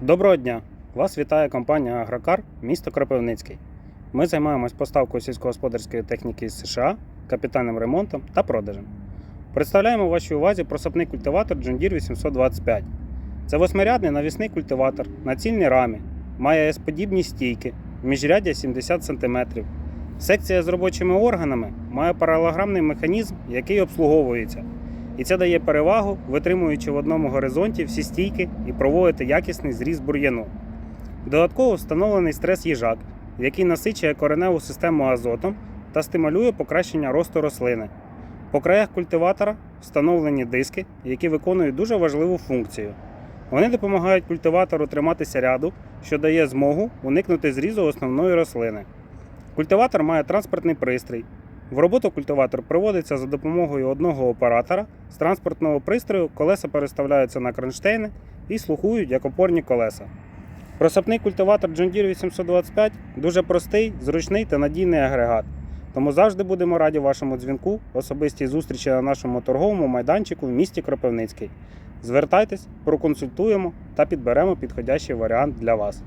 Доброго дня! Вас вітає компанія Агрокар, місто Кропивницький. Ми займаємось поставкою сільськогосподарської техніки з США, капітальним ремонтом та продажем. Представляємо вашій увазі просапний культиватор Deere 825. Це восьмирядний навісний культиватор на цільній рамі, має S-подібні стійки, міжряддя 70 см. Секція з робочими органами має паралограмний механізм, який обслуговується. І це дає перевагу, витримуючи в одному горизонті всі стійки і проводити якісний зріз бур'яну. Додатково встановлений стрес їжак, який насичує кореневу систему азотом та стимулює покращення росту рослини. По краях культиватора встановлені диски, які виконують дуже важливу функцію. Вони допомагають культиватору триматися ряду, що дає змогу уникнути зрізу основної рослини. Культиватор має транспортний пристрій, в роботу культиватор проводиться за допомогою одного оператора. З транспортного пристрою колеса переставляються на кронштейни і слугують як опорні колеса. Просапний культиватор John Deere 825 дуже простий, зручний та надійний агрегат. Тому завжди будемо раді вашому дзвінку, особистій зустрічі на нашому торговому майданчику в місті Кропивницький. Звертайтесь, проконсультуємо та підберемо підходящий варіант для вас.